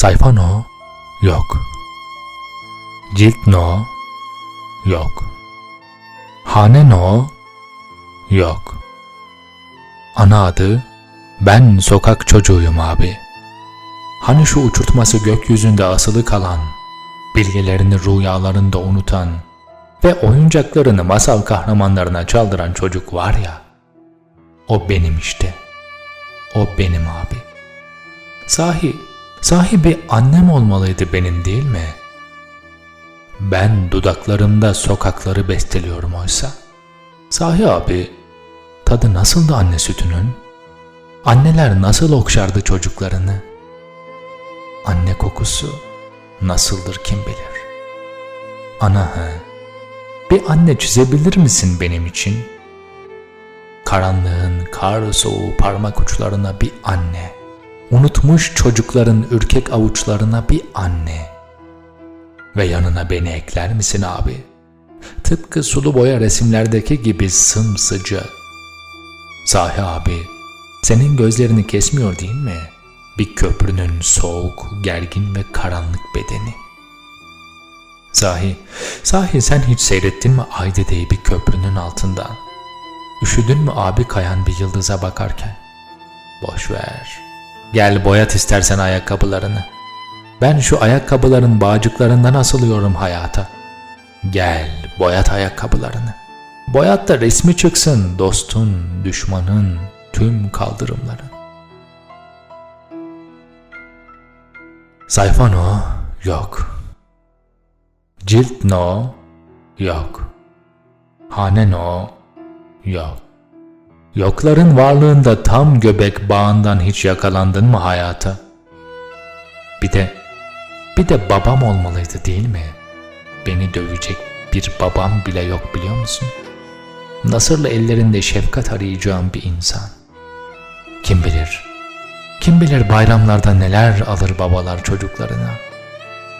Sayfa no? Yok. Cilt no? Yok. Hane no? Yok. Ana adı ben sokak çocuğuyum abi. Hani şu uçurtması gökyüzünde asılı kalan, bilgelerini rüyalarında unutan ve oyuncaklarını masal kahramanlarına çaldıran çocuk var ya, o benim işte. O benim abi. Sahi, sahi bir annem olmalıydı benim değil mi? Ben dudaklarımda sokakları besteliyorum oysa. Sahi abi, tadı nasıldı anne sütünün? Anneler nasıl okşardı çocuklarını? Anne kokusu nasıldır kim bilir? Ana he, bir anne çizebilir misin benim için? Karanlığın kar soğuğu parmak uçlarına bir anne. Unutmuş çocukların ürkek avuçlarına bir anne. Ve yanına beni ekler misin abi? Tıpkı sulu boya resimlerdeki gibi sımsıcak. Sahi abi, senin gözlerini kesmiyor değil mi? Bir köprünün soğuk, gergin ve karanlık bedeni. Sahi, sahi sen hiç seyrettin mi Aydede'yi bir köprünün altından? Üşüdün mü abi kayan bir yıldıza bakarken? Boş ver. Gel boyat istersen ayakkabılarını. Ben şu ayakkabıların bağcıklarından asılıyorum hayata. Gel boyat ayakkabılarını. Boyat da resmi çıksın dostun, düşmanın, tüm kaldırımların. Sayfa no, yok. Cilt no, yok. Hane no, yok. Yokların varlığında tam göbek bağından hiç yakalandın mı hayata? Bir de, bir de babam olmalıydı değil mi? Beni dövecek bir babam bile yok biliyor musun? Nasırlı ellerinde şefkat arayacağım bir insan. Kim bilir, kim bilir bayramlarda neler alır babalar çocuklarına.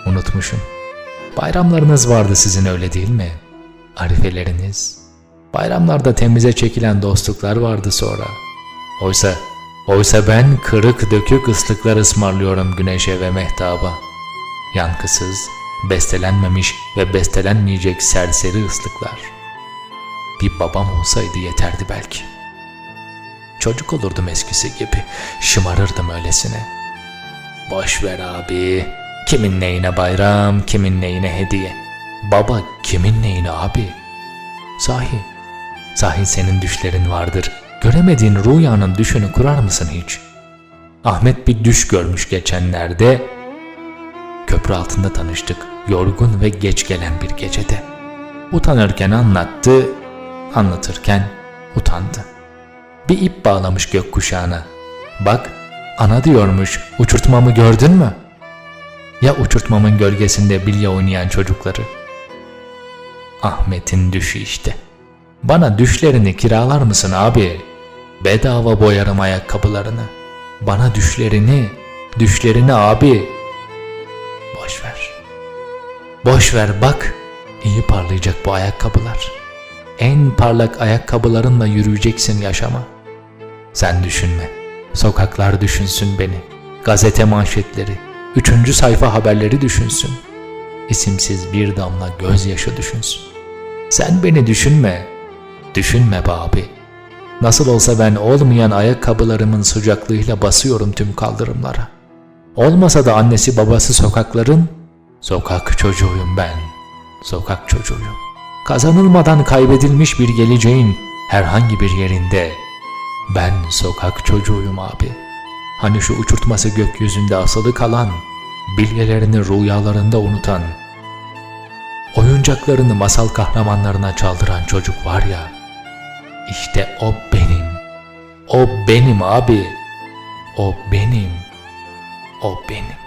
Unutmuşum. Bayramlarınız vardı sizin öyle değil mi? Arifeleriniz. Bayramlarda temize çekilen dostluklar vardı sonra. Oysa, oysa ben kırık dökük ıslıklar ısmarlıyorum güneşe ve mehtaba. Yankısız, bestelenmemiş ve bestelenmeyecek serseri ıslıklar. Bir babam olsaydı yeterdi belki. Çocuk olurdum eskisi gibi, şımarırdım öylesine. Boş ver abi, kimin neyine bayram, kimin neyine hediye. Baba kimin neyine abi? Sahi, sahi senin düşlerin vardır. Göremediğin rüyanın düşünü kurar mısın hiç? Ahmet bir düş görmüş geçenlerde. Köprü altında tanıştık, yorgun ve geç gelen bir gecede. Utanırken anlattı, anlatırken utandı. Bir ip bağlamış gökkuşağına. Bak, ana diyormuş, uçurtmamı gördün mü? Ya uçurtmamın gölgesinde bilye oynayan çocukları? Ahmet'in düşü işte. Bana düşlerini kiralar mısın abi? Bedava boyarım ayakkabılarını. Bana düşlerini, düşlerini abi. Boş ver. Boş ver bak. İyi parlayacak bu ayakkabılar. En parlak ayakkabılarınla yürüyeceksin yaşama. Sen düşünme. Sokaklar düşünsün beni. Gazete manşetleri, üçüncü sayfa haberleri düşünsün. İsimsiz bir damla gözyaşı düşünsün. Sen beni düşünme. Düşünme be abi. Nasıl olsa ben olmayan ayakkabılarımın sıcaklığıyla basıyorum tüm kaldırımlara. Olmasa da annesi babası sokakların, sokak çocuğuyum ben. Sokak çocuğuyum. Kazanılmadan kaybedilmiş bir geleceğin herhangi bir yerinde ben sokak çocuğuyum abi. Hani şu uçurtması gökyüzünde asılı kalan, bilgelerini rüyalarında unutan, oyuncaklarını masal kahramanlarına çaldıran çocuk var ya, işte o benim. O benim abi. O benim. O benim.